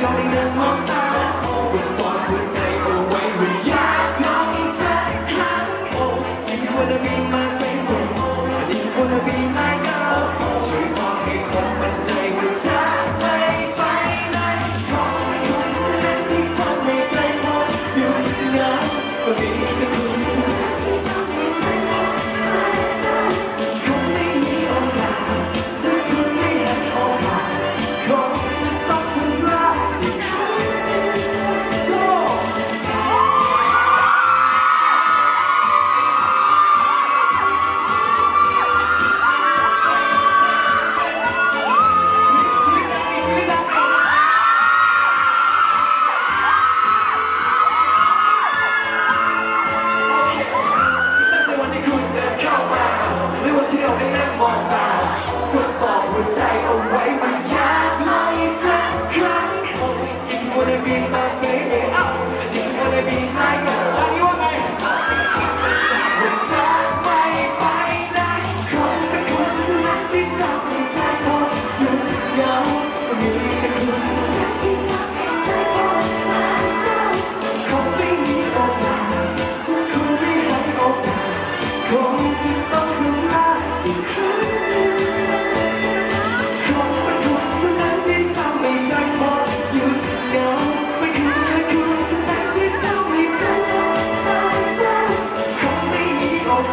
Thank you. ไว้มันยากไหมสักครั้ง If you wanna be my baby If you wanna be my girl อันนี้ว่าไงจากไปไปได้คนเป็นคนที่รักที่ทำให้ใจทนหยุดเงามีแต่คุณเท่านั้นที่ทำให้ใจคนมาเศร้าคงไม่มีโอกาสถ้คุณไม่ให้โอกาสคง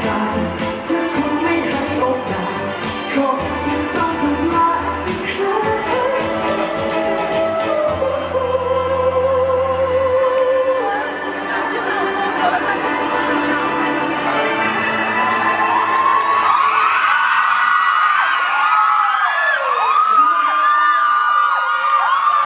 God.